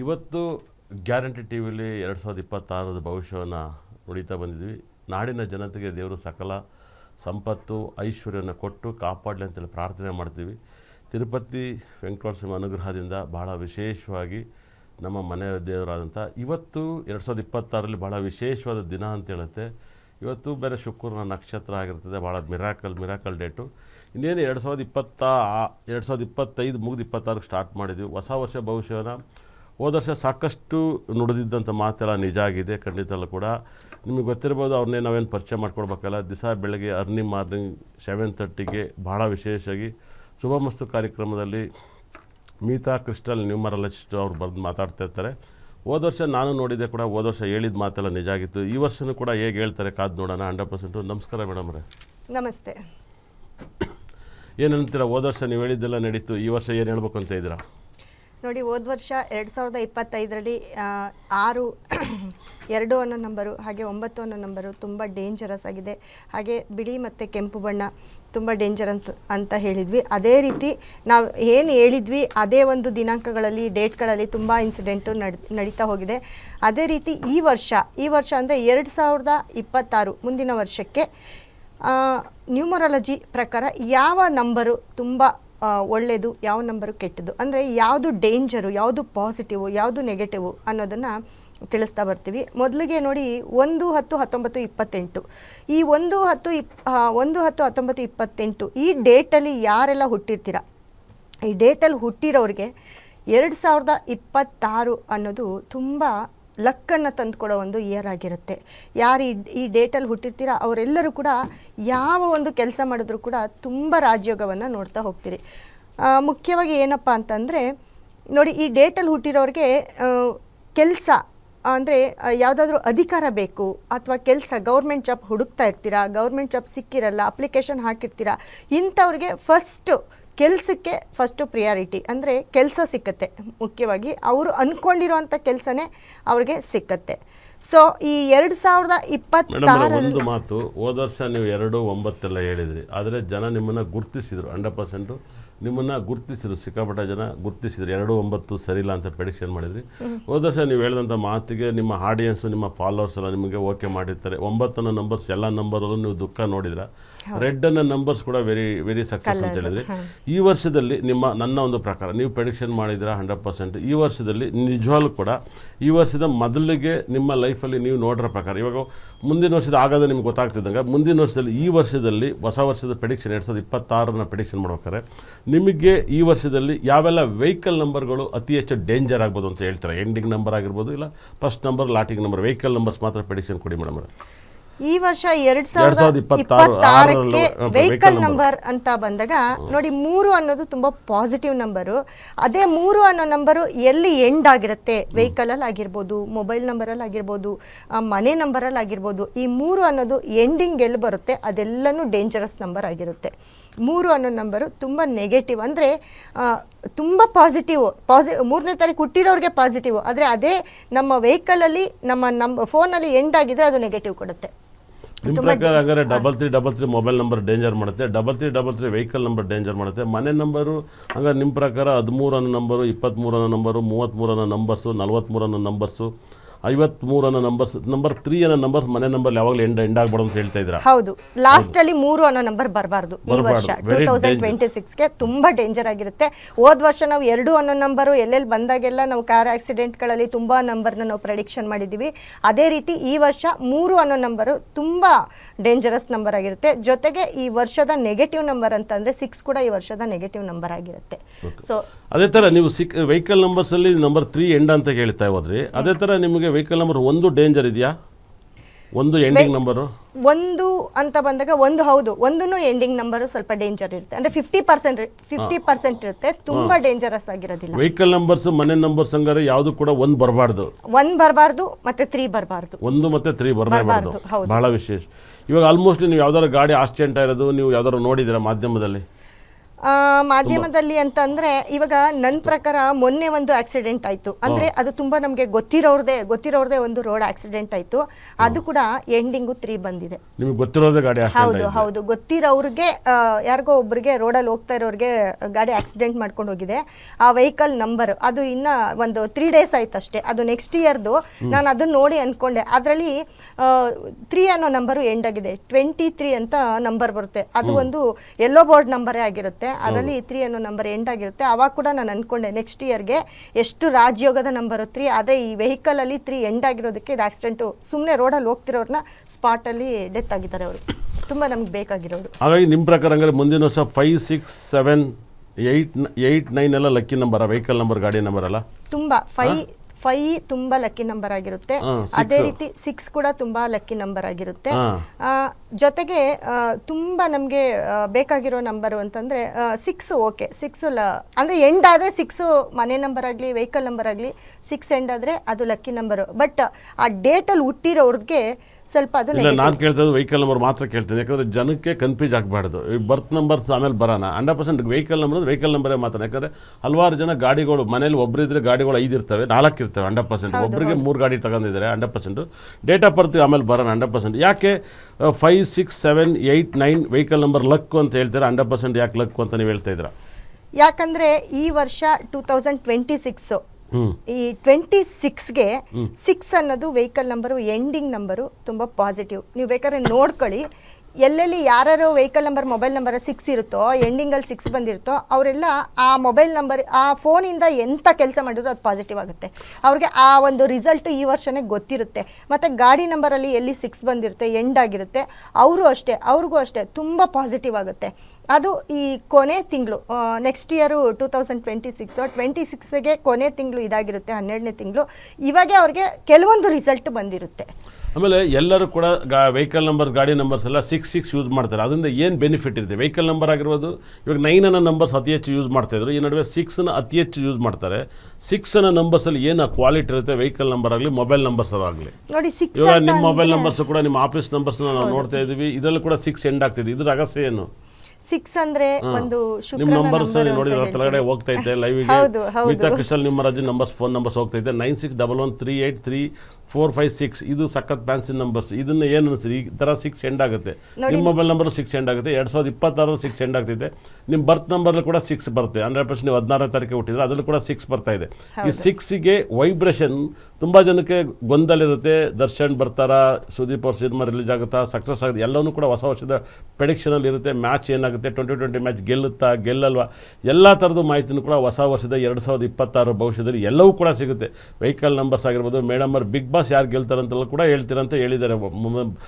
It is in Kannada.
ಇವತ್ತು ಗ್ಯಾರಂಟಿ ಟಿ ವಿಲಿ ಎರಡು ಸಾವಿರದ ಇಪ್ಪತ್ತಾರರ ಭವಿಷ್ಯವನ್ನು ನುಡಿತಾ ಬಂದಿದ್ವಿ ನಾಡಿನ ಜನತೆಗೆ ದೇವರು ಸಕಲ ಸಂಪತ್ತು ಐಶ್ವರ್ಯನ ಕೊಟ್ಟು ಕಾಪಾಡಲಿ ಅಂತೇಳಿ ಪ್ರಾರ್ಥನೆ ಮಾಡ್ತೀವಿ. ತಿರುಪತಿ ವೆಂಕಟೇಶ್ವರ ಅನುಗ್ರಹದಿಂದ ಬಹಳ ವಿಶೇಷವಾಗಿ ನಮ್ಮ ಮನೆಯ ದೇವರಾದಂಥ ಇವತ್ತು ಎರಡು ಸಾವಿರದ ಇಪ್ಪತ್ತಾರಲ್ಲಿ ಭಾಳ ವಿಶೇಷವಾದ ದಿನ ಅಂತ ಹೇಳುತ್ತೆ. ಇವತ್ತು ಬೇರೆ ಶುಕ್ರನ ನಕ್ಷತ್ರ ಆಗಿರ್ತದೆ ಭಾಳ ಮಿರಾಕಲ್ ಮಿರಾಕಲ್ ಡೇಟು. ಇನ್ನೇನು ಎರಡು ಸಾವಿರದ ಇಪ್ಪತ್ತ, ಎರಡು ಸಾವಿರದ ಇಪ್ಪತ್ತೈದು ಮುಗಿದು ಇಪ್ಪತ್ತಾರಕ್ಕೆ ಸ್ಟಾರ್ಟ್ ಮಾಡಿದ್ವಿ ಹೊಸ ವರ್ಷ ಭವಿಷ್ಯನ ಹೋದ ವರ್ಷ ಸಾಕಷ್ಟು ನುಡಿದಿದ್ದಂಥ ಮಾತೆಲ್ಲ ನಿಜ ಆಗಿದೆ ಖಂಡಿತಲ್ಲೂ ಕೂಡ. ನಿಮಗೆ ಗೊತ್ತಿರ್ಬೋದು ಅವ್ರನ್ನೇ ನಾವೇನು ಪರಿಚಯ ಮಾಡ್ಕೊಡ್ಬೇಕಲ್ಲ ದಿವಸ ಬೆಳಗ್ಗೆ ಅರ್ನಿ ಮಾರ್ನಿಂಗ್ ಸೆವೆನ್ ತರ್ಟಿಗೆ ಭಾಳ ವಿಶೇಷವಾಗಿ ಶುಭಮಸ್ತು ಕಾರ್ಯಕ್ರಮದಲ್ಲಿ ಮೀತಾ ಕ್ರಿಸ್ಟಲ್ ನ್ಯೂಮರಲಜಿಸ್ಟ್ ಅವ್ರು ಬಂದು ಮಾತಾಡ್ತಾ ಇರ್ತಾರೆ. ಹೋದ ವರ್ಷ ನಾನು ನೋಡಿದೆ ಕೂಡ ಹೋದ ವರ್ಷ ಹೇಳಿದ ಮಾತೆಲ್ಲ ನಿಜ ಆಗಿತ್ತು. ಈ ವರ್ಷನೂ ಕೂಡ ಹೇಗೆ ಹೇಳ್ತಾರೆ ಕಾದು ನೋಡೋಣ ಹಂಡ್ರೆಡ್ ಪರ್ಸೆಂಟು ನಮಸ್ಕಾರ ಮೇಡಮ್ ಅವರೇ. ನಮಸ್ತೆ. ಏನು ಹೋದ ವರ್ಷ ನೀವು ಹೇಳಿದ್ದೆಲ್ಲ ನಡೀತು ಈ ವರ್ಷ ಏನು ಹೇಳ್ಬೇಕು ಅಂತ ಇದ್ದೀರಾ? ನೋಡಿ, ಹೋದ ವರ್ಷ ಎರಡು ಸಾವಿರದ ಇಪ್ಪತ್ತೈದರಲ್ಲಿ ಆರು, ಎರಡು ಅನ್ನೋ ನಂಬರು, ಹಾಗೆ ಒಂಬತ್ತು ಅನ್ನೋ ನಂಬರು ತುಂಬ ಡೇಂಜರಸ್ ಆಗಿದೆ. ಹಾಗೆ ಬಿಳಿ ಮತ್ತು ಕೆಂಪು ಬಣ್ಣ ತುಂಬ ಡೇಂಜರ್ ಅಂತ ಅಂತ ಹೇಳಿದ್ವಿ. ಅದೇ ರೀತಿ ನಾವು ಏನು ಹೇಳಿದ್ವಿ, ಅದೇ ಒಂದು ದಿನಾಂಕಗಳಲ್ಲಿ, ಡೇಟ್ಗಳಲ್ಲಿ ತುಂಬ ಇನ್ಸಿಡೆಂಟು ನಡ್, ನಡೀತಾ ಹೋಗಿದೆ. ಅದೇ ರೀತಿ ಈ ವರ್ಷ ಈ ವರ್ಷ ಅಂದರೆ ಎರಡು ಸಾವಿರದ ಇಪ್ಪತ್ತಾರು ಮುಂದಿನ ವರ್ಷಕ್ಕೆ ನ್ಯೂಮರಾಲಜಿ ಪ್ರಕಾರ ಯಾವ ನಂಬರು ತುಂಬ ಒಳ್ಳೆಯದು ಯಾವ ನಂಬರು ಕೆಟ್ಟದ್ದು? ಅಂದರೆ ಯಾವುದು ಡೇಂಜರು ಯಾವುದು ಪಾಸಿಟಿವ್ ಯಾವುದು ನೆಗೆಟಿವು ಅನ್ನೋದನ್ನು ತಿಳಿಸ್ತಾ ಬರ್ತೀವಿ. ಮೊದಲಿಗೆ ನೋಡಿ, ಒಂದು ಹತ್ತು ಹತ್ತೊಂಬತ್ತು ಇಪ್ಪತ್ತೆಂಟು. ಈ ಒಂದು ಹತ್ತು ಇಪ್ ಒಂದು ಹತ್ತು ಹತ್ತೊಂಬತ್ತು ಇಪ್ಪತ್ತೆಂಟು ಈ ಡೇಟಲ್ಲಿ ಯಾರೆಲ್ಲ ಹುಟ್ಟಿರ್ತೀರ? ಈ ಡೇಟಲ್ಲಿ ಹುಟ್ಟಿರೋರಿಗೆ ಎರಡು ಸಾವಿರದ ಇಪ್ಪತ್ತಾರು ಅನ್ನೋದು ತುಂಬ ಲಕ್ಕನ್ನು ತಂದುಕೊಡೋ ಒಂದು ಇಯರ್ ಆಗಿರುತ್ತೆ. ಯಾರು ಈ ಈ ಡೇಟಲ್ಲಿ ಹುಟ್ಟಿರ್ತೀರ, ಅವರೆಲ್ಲರೂ ಕೂಡ ಯಾವ ಒಂದು ಕೆಲಸ ಮಾಡಿದ್ರೂ ಕೂಡ ತುಂಬ ರಾಜಯೋಗವನ್ನು ನೋಡ್ತಾ ಹೋಗ್ತೀರಿ. ಮುಖ್ಯವಾಗಿ ಏನಪ್ಪ ಅಂತಂದರೆ, ನೋಡಿ ಈ ಡೇಟಲ್ಲಿ ಹುಟ್ಟಿರೋರಿಗೆ ಕೆಲಸ ಅಂದರೆ ಯಾವುದಾದ್ರೂ ಅಧಿಕಾರ ಬೇಕು, ಅಥವಾ ಕೆಲಸ ಗೌರ್ಮೆಂಟ್ ಜಾಬ್ ಹುಡುಕ್ತಾ ಇರ್ತೀರಾ ಗೌರ್ಮೆಂಟ್ ಜಾಬ್ ಸಿಕ್ಕಿರಲ್ಲ ಅಪ್ಲಿಕೇಶನ್ ಹಾಕಿರ್ತೀರಾ, ಇಂಥವ್ರಿಗೆ ಫಸ್ಟು ಕೆಲಸಕ್ಕೆ ಫಸ್ಟು ಪ್ರಿಯಾರಿಟಿ ಅಂದರೆ ಕೆಲಸ ಸಿಕ್ಕತ್ತೆ. ಮುಖ್ಯವಾಗಿ ಅವರು ಅಂದ್ಕೊಂಡಿರೋಂಥ ಕೆಲಸನೇ ಅವ್ರಿಗೆ ಸಿಕ್ಕತ್ತೆ. ಸೊ ಈ ಎರಡು ಸಾವಿರದ ಇಪ್ಪತ್ತಾರರಲ್ಲಿ ಮಾತು. ಹೋದ ವರ್ಷ ನೀವು ಎರಡು ಒಂಬತ್ತೆಲ್ಲ ಹೇಳಿದ್ರಿ. ಆದರೆ ಜನ ನಿಮ್ಮನ್ನು ಗುರುತಿಸಿದ್ರು ಹಂಡ್ರೆಡ್ ಪರ್ಸೆಂಟು ನಿಮ್ಮನ್ನು ಗುರ್ತಿಸಿದ್ರು ಸಿಕ್ಕಾಪಟ್ಟ ಜನ ಗುರ್ತಿಸಿದ್ರು. ಎರಡು ಒಂಬತ್ತು ಸರಿಯಿಲ್ಲ ಅಂತ ಪ್ರೆಡಿಕ್ಷನ್ ಮಾಡಿದ್ರಿ. ಹೋದ ವರ್ಷ ನೀವು ಹೇಳಿದಂಥ ಮಾತಿಗೆ ನಿಮ್ಮ ಆಡಿಯನ್ಸು ನಿಮ್ಮ ಫಾಲೋವರ್ಸ್ ಎಲ್ಲ ನಿಮಗೆ ಓಕೆ ಮಾಡಿರ್ತಾರೆ. ಒಂಬತ್ತನ ನಂಬರ್ಸ್ ಎಲ್ಲ ನಂಬರಲ್ಲೂ ನೀವು ದುಃಖ ನೋಡಿದ್ರ. ರೆಡ್ ಅನ್ನ ನಂಬರ್ಸ್ ಕೂಡ ವೆರಿ ವೆರಿ ಸಕ್ಸಸ್ ಅಂತ ಹೇಳಿದ್ರಿ. ಈ ವರ್ಷದಲ್ಲಿ ನಿಮ್ಮ ನನ್ನ ಒಂದು ಪ್ರಕಾರ ನೀವು ಪ್ರೆಡಿಕ್ಷನ್ ಮಾಡಿದ್ರ ಹಂಡ್ರೆಡ್ ಪರ್ಸೆಂಟ್ ಈ ವರ್ಷದಲ್ಲಿ ನಿಜವಾಗ್ಲೂ ಕೂಡ ಈ ವರ್ಷದ ಮೊದಲಿಗೆ ನಿಮ್ಮ ಲೈಫಲ್ಲಿ ನೀವು ನೋಡಿರೋ ಪ್ರಕಾರ ಇವಾಗ ಮುಂದಿನ ವರ್ಷದ ಆಗೋದು ನಿಮ್ಗೆ ಗೊತ್ತಾಗ್ತಿದ್ದಂಗೆ ಮುಂದಿನ ವರ್ಷದಲ್ಲಿ ಈ ವರ್ಷದಲ್ಲಿ ಹೊಸ ವರ್ಷದ ಪ್ರೆಡಿಕ್ಷನ್ ಎರಡು ಸಾವಿರದ ಇಪ್ಪತ್ತಾರನ ಪ್ರೆಡಿಕ್ಷನ್ ಮಾಡ್ಬೇಕಾದ್ರೆ ನಿಮಗೆ ಈ ವರ್ಷದಲ್ಲಿ ಯಾವೆಲ್ಲ ವೆಹಿಕಲ್ ನಂಬರ್ಗಳು ಅತಿ ಹೆಚ್ಚು ಡೇಂಜರ್ ಆಗ್ಬೋದು ಅಂತ ಹೇಳ್ತಾರೆ? ಎಂಡಿಂಗ್ ನಂಬರ್ ಆಗಿರ್ಬೋದು ಇಲ್ಲ ಫಸ್ಟ್ ನಂಬರ್ ಲಾಟಿಂಗ್ ನಂಬರ್ ವೆಹಿಕಲ್ ನಂಬರ್ಸ್ ಮಾತ್ರ ಪ್ರೆಡಿಕ್ಷನ್ ಕೊಡಿ ಮೇಡಮ್ ಈ ವರ್ಷ ಎರಡ್ ಸಾವಿರದ ಸಾವಿರದ ಇಪ್ಪತ್ತಾರು, ಇಪ್ಪತ್ತಾರಕ್ಕೆ ವೆಹಿಕಲ್ ನಂಬರ್ ಅಂತ ಬಂದಾಗ ನೋಡಿ ಮೂರು ಅನ್ನೋದು ತುಂಬಾ ಪಾಸಿಟಿವ್ ನಂಬರು ಅದೇ ಮೂರು ಅನ್ನೋ ನಂಬರು ಎಲ್ಲಿ ಎಂಡ್ ಆಗಿರುತ್ತೆ? ವೆಹಿಕಲ್ ಅಲ್ಲಿ ಆಗಿರ್ಬೋದು ಮೊಬೈಲ್ ನಂಬರಲ್ಲಿ ಆಗಿರ್ಬೋದು ಮನೆ ಮನೆ ನಂಬರಲ್ಲಿ ಆಗಿರ್ಬೋದು ಈ ಮೂರು ಅನ್ನೋದು ಎಂಡಿಂಗ್ ಎಲ್ಲಿ ಬರುತ್ತೆ? ಅದೆಲ್ಲನೂ ಡೇಂಜರಸ್ ನಂಬರ್ ಆಗಿರುತ್ತೆ. ಮೂರು ಅನ್ನೋ ನಂಬರು ತುಂಬ ನೆಗೆಟಿವ್ ಅಂದರೆ ತುಂಬ ಪಾಸಿಟಿವ್ ಪಾಸಿ ಮೂರನೇ ತಾರೀಕು ಹುಟ್ಟಿರೋರಿಗೆ ಪಾಸಿಟಿವ್ ಆದರೆ ಅದೇ ನಮ್ಮ ವೆಹಿಕಲಲ್ಲಿ ನಮ್ಮ ನಮ್ಮ ಫೋನಲ್ಲಿ ಎಂಡ್ ಆಗಿದ್ರೆ ಅದು ನೆಗೆಟಿವ್ ಕೊಡುತ್ತೆ. ನಿಮ್ಮ ಪ್ರಕಾರ ಹಂಗಾರೆ double three double three mobile number danger ಮಾಡುತ್ತೆ. Double three double three vehicle number danger ಮಾಡುತ್ತೆ. ಮನೆ ನಂಬರು ಹಂಗಾರೆ ನಿಮ್ಮ ಪ್ರಕಾರ ಹದಿಮೂರು ಅನ್ನೋ ನಂಬರು ಇಪ್ಪತ್ತ್ಮೂರು ಅನ್ನೋ ನಂಬರು ಮೂವತ್ತ್ಮೂರು ಅನ್ನೋ ನಂಬರ್ಸು ನಲ್ವತ್ತ್ಮೂರು ಅನ್ನೋ ನಂಬರ್ಸು ಐವತ್ತ್ಮೂರು ಅನ್ನೋ ನಂಬರ್ಸ್ ನಂಬರ್ ತ್ರೀ ಅನ್ನೋ ನಂಬರ್ ಮನೆ ನಂಬರ್ ಯಾವಾಗಲೂ ಎಂಡ್ ಎಂಡ್ ಆಗ್ಬಾರ್ದು ಅಂತ ಹೇಳ್ತಾ ಇದ್ರ ಹೌದು. ಲಾಸ್ಟ್ ಅಲ್ಲಿ ಮೂರು ಅನ್ನೋ ನಂಬರ್ ಬರಬಾರ್ದು ಈ ವರ್ಷ. Two thousand. ಟ್ವೆಂಟಿ ಸಿಕ್ಸ್ಗೆ ತುಂಬಾ ಡೇಂಜರ್ ಆಗಿರುತ್ತೆ. ಹೋದ ವರ್ಷ ನಾವು ಎರಡು ಅನ್ನೋ ನಂಬರು ಎಲ್ಲೆಲ್ಲಿ ಬಂದಾಗೆಲ್ಲ ನಾವು ಕಾರ್ ಆಕ್ಸಿಡೆಂಟ್ಗಳಲ್ಲಿ ತುಂಬಾ ನಂಬರ್ನ ನಾವು ಪ್ರೆಡಿಕ್ಷನ್ ಮಾಡಿದ್ದೀವಿ. ಅದೇ ರೀತಿ ಈ ವರ್ಷ ಮೂರು ಅನ್ನೋ ನಂಬರು ತುಂಬಾ ಡೇಂಜರಸ್ ನಂಬರ್ ಆಗಿರುತ್ತೆ. ಜೊತೆಗೆ ಈ ವರ್ಷದ ನೆಗೆಟಿವ್ ನಂಬರ್ ಅಂತಂದ್ರೆ ಸಿಕ್ಸ್ ಕೂಡ ಈ ವರ್ಷದ ನೆಗೆಟಿವ್ ನಂಬರ್ ಆಗಿರುತ್ತೆ. ಸೊ ಅದೇ ತರ ನೀವು ಸಿಕ್ ವೆಹಿಕಲ್ ನಂಬರ್ಸಲ್ಲಿ ನಂಬರ್ ತ್ರೀ ಎಂಡ್ ಅಂತ ಹೇಳ್ತಾ ಹೋದ್ರಿ. ಅದೇ ತರ ನಿಮಗೆ ವೆಹಿಕಲ್ ನಂಬರ್ ಒಂದು ಡೇಂಜರ್ ಇದೆಯಾ? ಒಂದು ಎಂಡಿಂಗ್ ನಂಬರು ಒಂದು ಅಂತ ಬಂದಾಗ ಒಂದು ಹೌದು ಒಂದೂ ಎಂಡಿಂಗ್ ನಂಬರ್ ಸ್ವಲ್ಪ ಡೇಂಜರ್ ಇರುತ್ತೆ. ಅಂದ್ರೆ ಫಿಫ್ಟಿ ಪರ್ಸೆಂಟ್ ಫಿಫ್ಟಿ ಪರ್ಸೆಂಟ್ ಇರುತ್ತೆ ತುಂಬಾ ಡೇಂಜರಸ್ ಆಗಿರೋದಿಲ್ಲ. ವೆಹಿಕಲ್ ನಂಬರ್ಸ್ ಮನೆ ನಂಬರ್ಸ್ ಹಂಗಾರೆ ಯಾವುದು ಕೂಡ ಒಂದು ಬರಬಾರ್ದು. ಒನ್ ಬರಬಾರ್ದು ಮತ್ತೆ ತ್ರೀ ಬರಬಾರ್ದು. ಒಂದು ಮತ್ತೆ ತ್ರೀ ಬರಬಾರ್ದು ಬಹಳ ವಿಶೇಷ. ಇವಾಗ ಆಲ್ಮೋಸ್ಟ್ ನೀವು ಯಾವ್ದಾದ್ರು ಗಾಡಿ ಆಕ್ಸಿಡೆಂಟ್ ಆಗಿರೋದು ನೀವು ಯಾವ್ದಾದ್ರು ನೋಡಿದಿರ ಮಾಧ್ಯಮದಲ್ಲಿ? ಮಾಧ್ಯಮದಲ್ಲಿ ಅಂತಂದ್ರೆ ಇವಾಗ ನನ್ನ ಪ್ರಕಾರ ಮೊನ್ನೆ ಒಂದು ಆಕ್ಸಿಡೆಂಟ್ ಆಯ್ತು. ಅಂದ್ರೆ ಅದು ತುಂಬಾ ನಮಗೆ ಗೊತ್ತಿರೋರ್ದೇ ಗೊತ್ತಿರೋರ್ದೇ ಒಂದು ರೋಡ್ ಆಕ್ಸಿಡೆಂಟ್ ಆಯ್ತು. ಅದು ಕೂಡ ಎಂಡಿಂಗು ತ್ರೀ ಬಂದಿದೆ. ನಿಮಗೆ ಗೊತ್ತಿರೋದೇ ಗಾಡಿ ಹೌದು ಹೌದು. ಗೊತ್ತಿರೋರ್ಗೆ ಯಾರಿಗೋ ಒಬ್ರಿಗೆ ರೋಡಲ್ಲಿ ಹೋಗ್ತಾ ಇರೋರಿಗೆ ಗಾಡಿ ಆಕ್ಸಿಡೆಂಟ್ ಮಾಡ್ಕೊಂಡು ಹೋಗಿದೆ. ಆ ವೆಹಿಕಲ್ ನಂಬರ್ ಅದು ಇನ್ನ ಒಂದು ತ್ರೀ ಡೇಸ್ ಆಯ್ತು ಅಷ್ಟೇ. ಅದು ನೆಕ್ಸ್ಟ್ ಇಯರ್ದು ನಾನು ಅದನ್ನ ನೋಡಿ ಅನ್ಕೊಂಡೆ. ಅದರಲ್ಲಿ ತ್ರೀ ಅನ್ನೋ ನಂಬರು ಎಂಡ್ ಆಗಿದೆ. ಟ್ವೆಂಟಿ ತ್ರೀ ಅಂತ ನಂಬರ್ ಬರುತ್ತೆ. ಅದು ಒಂದು ಯೆಲ್ಲೋ ಬೋರ್ಡ್ ನಂಬರೇ ಆಗಿರುತ್ತೆ. ಅದರಲ್ಲಿ ತ್ರೀ ಅನ್ನೋ ನಂಬರ್ ಎಂಡ್ ಆಗಿರುತ್ತೆ. ಅವಾಗ ಕೂಡ ನಾನು ಅನ್ಕೊಂಡೆ ನೆಕ್ಸ್ಟ್ ಇಯರ್ಗೆ ಎಷ್ಟು ರಾಜಯೋಗದ ನಂಬರ್ ತ್ರೀ ಅದೇ ಈ ವೆಹಿಕಲ್ ಅಲ್ಲಿ ತ್ರೀ ಎಂಡ್ ಆಗಿರೋದಕ್ಕೆ ಇದು ಆಕ್ಸಿಡೆಂಟು ಸುಮ್ಮನೆ ರೋಡಲ್ಲಿ ಹೋಗ್ತಿರೋರ್ನ ಸ್ಪಾಟಲ್ಲಿ ಡೆತ್ ಆಗಿದ್ದಾರೆ ಅವರು. ತುಂಬ ನಮ್ಗೆ ಬೇಕಾಗಿರೋದು. ಹಾಗಾಗಿ ನಿಮ್ಮ ಪ್ರಕಾರ ಹಂಗಾರೆ ಮುಂದಿನ ವರ್ಷ five six seven eight eight nine ಎಲ್ಲ ಲಕ್ಕಿ ನಂಬರ್ ವೆಹಿಕಲ್ ನಂಬರ್ ಗಾಡಿ ನಂಬರ್ ಅಲ್ಲ? ತುಂಬ. ಫೈ ಫೈ ತುಂಬಾ ಲಕ್ಕಿ ನಂಬರ್ ಆಗಿರುತ್ತೆ. ಅದೇ ರೀತಿ ಸಿಕ್ಸ್ ಕೂಡ ತುಂಬಾ ಲಕ್ಕಿ ನಂಬರ್ ಆಗಿರುತ್ತೆ. ಜೊತೆಗೆ ತುಂಬಾ ನಮ್ಗೆ ನಮಗೆ ಬೇಕಾಗಿರೋ ನಂಬರು ಅಂತಂದ್ರೆ ಸಿಕ್ಸ್ ಓಕೆ ಸಿಕ್ಸ್ ಲ ಅಂದರೆ ಎಂಡ್ ಆದ್ರೆ ಸಿಕ್ಸ್ ಮನೆ ನಂಬರ್ ಆಗಲಿ ವೆಹಿಕಲ್ ನಂಬರ್ ಆಗಲಿ ಸಿಕ್ಸ್ ಎಂಡ್ ಆದ್ರೆ ಅದು ಲಕ್ಕಿ ನಂಬರ್ ಬಟ್ ಆ ಡೇಟಲ್ಲಿ ಹುಟ್ಟಿರೋರ್ಗೆ ಸ್ವಲ್ಪ ಅದು ನಾನು ಕೇಳ್ತದ್ದು ವೆಹಿಕಲ್ ನಂಬರ್ ಮಾತ್ರ ಕೇಳ್ತೀನಿ. ಯಾಕಂದ್ರೆ ಜನಕ್ಕೆ ಕನ್ಫ್ಯೂಸ್ ಆಗಬಾರ್ದು. ಈ ಬರ್ತ್ ನಂಬರ್ಸ್ ಆಮೇಲೆ ಬರೋಣ hundred percent vehicle number vehicle ನಂಬರೇ ಮಾತ್ರ. ಯಾಕಂದ್ರೆ ಹಲವಾರು ಜನ ಗಾಡಿಗಳು ಮನೇಲಿ ಒಬ್ಬರಿದ್ರೆ ಗಾಡಿಗಳು ಐದು ಇರ್ತವೆ ನಾಲ್ಕು ಇರ್ತವೆ ಹಂಡ್ರೆಡ್ ಪರ್ಸೆಂಟ್ ಒಬ್ಬರಿಗೆ ಮೂರು ಗಾಡಿ ತಗೊಂಡಿದ್ದಾರೆ hundred percent date of birth ಆಮೇಲೆ ಬರೋಣ ಹಂಡ್ರೆಡ್ ಪರ್ಸೆಂಟ್ ಯಾಕೆ five six seven eight nine vehicle number luck ಅಂತ ಹೇಳ್ತೀರಾ? ಹಂಡ್ರೆಡ್ ಪರ್ಸೆಂಟ್ ಯಾಕೆ ಲಕ್ ಅಂತ ನೀವು ಹೇಳ್ತಾ ಇದ್ದೀರಾ? ಯಾಕಂದ್ರೆ ಈ ವರ್ಷ ಟೂ ತೌಸಂಡ್ ಟ್ವೆಂಟಿ ಸಿಕ್ಸು. ಈ ಟ್ವೆಂಟಿ ಸಿಕ್ಸ್ಗೆ ಸಿಕ್ಸ್ ಅನ್ನೋದು ವೆಹಿಕಲ್ ನಂಬರು ಎಂಡಿಂಗ್ ನಂಬರು ತುಂಬ ಪಾಸಿಟಿವ್ ನೀವು ಬೇಕಾದ್ರೆ ನೋಡ್ಕೊಳ್ಳಿ. ಎಲ್ಲೆಲ್ಲಿ ಯಾರ್ಯಾರು vehicle number mobile number six ಇರುತ್ತೋ ಎಂಡಿಂಗಲ್ಲಿ ಸಿಕ್ಸ್ ಬಂದಿರುತ್ತೋ, ಅವರೆಲ್ಲ ಆ ಮೊಬೈಲ್ ನಂಬರ್ ಆ ಫೋನಿಂದ ಎಂಥ ಕೆಲಸ ಮಾಡಿದ್ರು ಅದು ಪಾಸಿಟಿವ್ ಆಗುತ್ತೆ. ಅವ್ರಿಗೆ ಆ ಒಂದು ರಿಸಲ್ಟ್ ಈ ವರ್ಷನೇ ಗೊತ್ತಿರುತ್ತೆ. ಮತ್ತು ಗಾಡಿ ನಂಬರಲ್ಲಿ ಎಲ್ಲಿ ಸಿಕ್ಸ್ ಬಂದಿರುತ್ತೆ ಎಂಡ್ ಆಗಿರುತ್ತೆ, ಅವರು ಅಷ್ಟೇ, ಅವ್ರಿಗೂ ಅಷ್ಟೇ, ತುಂಬ ಪಾಸಿಟಿವ್ ಆಗುತ್ತೆ. ಅದು ಈ ಕೊನೆ ತಿಂಗಳು next year two thousand twenty six twenty ಸಿಕ್ಸ್ಗೆ ಕೊನೆ ತಿಂಗಳು ಇದಾಗಿರುತ್ತೆ, ಹನ್ನೆರಡನೇ ತಿಂಗಳು. ಇವಾಗೆ ಅವ್ರಿಗೆ ಕೆಲವೊಂದು ರಿಸಲ್ಟ್ ಬಂದಿರುತ್ತೆ. ಆಮೇಲೆ ಎಲ್ಲರೂ ಕೂಡ ಗಾ ವೆಹಿಕಲ್ ನಂಬರ್ ಗಾಡಿ ನಂಬರ್ಸ್ ಎಲ್ಲ ಸಿಕ್ಸ್ ಸಿಕ್ಸ್ ಯೂಸ್ ಮಾಡ್ತಾರೆ. ಅದರಿಂದ ಏನು ಬೆನಿಫಿಟ್ ಇದೆ? ವೆಹಿಕಲ್ ನಂಬರ್ ಆಗಿರ್ಬೋದು ಇವಾಗ ನೈನ್ ಅನ್ನೋ ನಂಬರ್ಸ್ ಅತಿ ಹೆಚ್ಚು ಯೂಸ್ ಮಾಡ್ತಾಯಿದ್ರು ಈ ನಡುವೆ ಸಿಕ್ಸ್ನ ಅತಿ ಹೆಚ್ಚು ಯೂಸ್ ಮಾಡ್ತಾರೆ. ಸಿಕ್ಸ್ ಅನ್ನೋ ನಂಬರ್ಸಲ್ಲಿ ಏನು ಕ್ವಾಲಿಟಿ ಇರುತ್ತೆ? ವೆಹಿಕಲ್ ನಂಬರ್ ಆಗಲಿ ಮೊಬೈಲ್ ನಂಬರ್ಸ್ ಆಗಲಿ. ಇವಾಗ ನಿಮ್ಮ ಮೊಬೈಲ್ ನಂಬರ್ಸ್ ಕೂಡ ನಿಮ್ಮ ಆಫೀಸ್ ನಂಬರ್ಸ್ನ ನಾವು ನೋಡ್ತಾ ಇದ್ದೀವಿ. ಇದರಲ್ಲಿ ಕೂಡ ಸಿಕ್ಸ್ ಎಂಡ್ ಆಗ್ತಿದೆ. ಇದ್ರ ಅಗಸ್ಯ ಏನು? ಸಿಕ್ಸ್ ಅಂದ್ರೆ ಒಂದು ನಿಮ್ಮ ನಂಬರ್ಸ್ ನೋಡಿದ್ರೆ. ಕೆಳಗಡೆ ಹೋಗ್ತಾ ಇದ್ದೆ ಹೌದು. ಮಿತಾ ನಿಮ್ಮ ರಾಜು ನಂಬರ್ಸ್ ಫೋನ್ ನಂಬರ್ಸ್ ಹೋಗ್ತಾ ಇದ್ದೆ. Nine six double one three eight three four five six ಇದು ಸಖತ್ ಫ್ಯಾನ್ಸಿ ನಂಬರ್ಸ್ ಇದನ್ನ ಏನು ಅನಿಸ್ರಿ ಈ ಥರ ಸಿಕ್ಸ್ ಎಂಡ್ ಆಗುತ್ತೆ. ನಿಮ್ಮ ಮೊಬೈಲ್ ನಂಬರ್ ಸಿಕ್ಸ್ ಎಂಡ್ ಆಗುತ್ತೆ. ಎರಡು ಸಾವಿರದ ಇಪ್ಪತ್ತಾರು ಸಿಕ್ಸ್ ಎಂಡ್ ಆಗ್ತಿದೆ. ನಿಮ್ಮ ಬರ್ತ್ ನಂಬರ್ ಕೂಡ ಸಿಕ್ಸ್ ಬರುತ್ತೆ. ಹಂಡ್ರೆಡ್ ಪರ್ಸೆಂಟ್ ನೀವು ಹದಿನಾರನೇ ತಾರೀಕು ಹುಟ್ಟಿದ್ರೆ ಅದರಲ್ಲೂ ಕೂಡ ಸಿಕ್ಸ್ ಬರ್ತಾ ಇದೆ. ಈ ಸಿಕ್ಸಿಗೆ ವೈಬ್ರೇಷನ್ ತುಂಬ ಜನಕ್ಕೆ ಗೊಂದಲ ಇರುತ್ತೆ ದರ್ಶನ್ ಬರ್ತಾರಾ? ಸುದೀಪ್ ಅವ್ರ ಸಿನಿಮಾ ರಿಲೀಸ್ ಆಗುತ್ತಾ? ಸಕ್ಸಸ್ ಆಗುತ್ತೆ? ಎಲ್ಲವೂ ಕೂಡ ಹೊಸ ವರ್ಷದ ಪ್ರೆಡಿಕ್ಷನಲ್ಲಿ ಇರುತ್ತೆ. ಮ್ಯಾಚ್ ಏನಾಗುತ್ತೆ? ಟ್ವೆಂಟಿ ಟ್ವೆಂಟಿ ಮ್ಯಾಚ್ ಗೆಲ್ಲುತ್ತಾ? ಗೆಲ್ಲಲ್ವಾ? ಎಲ್ಲ ಥರದ ಮಾಹಿತಿನೂ ಕೂಡ ಹೊಸ ವರ್ಷದ ಎರಡು ಸಾವಿರದ ಇಪ್ಪತ್ತಾರು ಭವಿಷ್ಯದಲ್ಲಿ ಎಲ್ಲವೂ ಕೂಡ ಸಿಗುತ್ತೆ. ವೆಹಿಕಲ್ ನಂಬರ್ಸ್ ಆಗಿರ್ಬೋದು ಮೇಡಮ್ ಅವ್ರ ಬಿಗ್ ಬಾಸ್ ಯಾರು ಗೆಲ್ತಾರಂತೆಲ್ಲ ಕೂಡ ಹೇಳ್ತೀರಂತ ಹೇಳಿದ್ದಾರೆ.